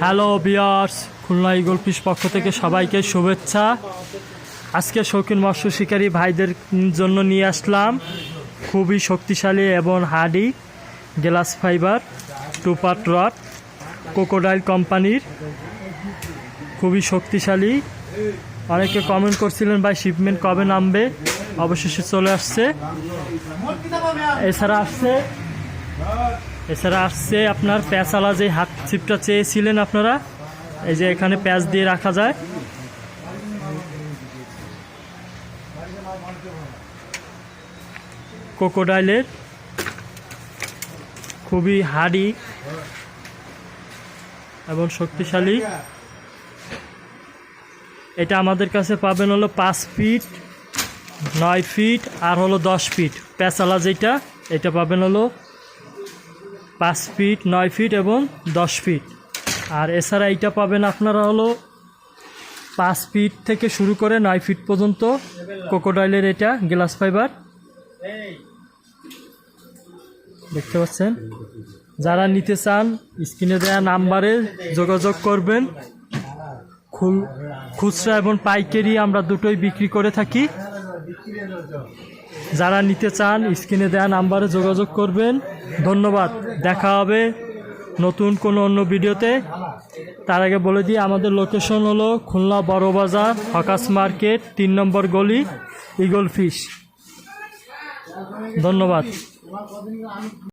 Hello viewers Khulna eagle fish পক্ষ থেকে সবাইকে শুভেচ্ছা। আজকে শৌখিন মৎস্য শিকারী ভাইদের জন্য নিয়ে আসলাম খুবই শক্তিশালী এবং হার্ডি গ্লাস ফাইবার টুপার রড কোকোডাইল কোম্পানির। খুবই শক্তিশালী। অনেকে কমেন্ট করছিলেন, ভাই শিপমেন্ট কবে নামবে? অবশেষে চলে আসছে। এছাড়া আসছে এছাড়া আসছে আপনার প্যাঁচালা যে হাত ছিপটা চেয়েছিলেন আপনারা, এই যে এখানে প্যাঁচ দিয়ে রাখা যায়। কোকোডাইলের খুবই হাড়ি এবং শক্তিশালী। এটা আমাদের কাছে পাবেন হলো পাঁচ ফিট, নয় ফিট আর হলো দশ ফিট। প্যাঁচালা যেটা, এটা পাবেন হলো পাঁচ ফিট, নয় ফিট এবং দশ ফিট। আর এছাড়া এইটা পাবেন আপনারা হলো পাঁচ ফিট থেকে শুরু করে নয় ফিট পর্যন্ত কোকোডাইলের এটা গ্লাস ফাইবার দেখতে পাচ্ছেন? যারা নিতে চান, স্ক্রিনে দেওয়া নাম্বারে যোগাযোগ করবেন। খুচরা এবং পাইকারি আমরা দুটোই বিক্রি করে থাকি। যারা নিতে চান, স্ক্রিনে দেওয়া নাম্বারে যোগাযোগ করবেন। ধন্যবাদ। দেখা হবে নতুন কোনো অন্য ভিডিওতে। তার আগে বলে দিই, আমাদের লোকেশন হলো খুলনা বড় বাজার হকাস মার্কেট, তিন নম্বর গলি, ইগল ফিশ। ধন্যবাদ।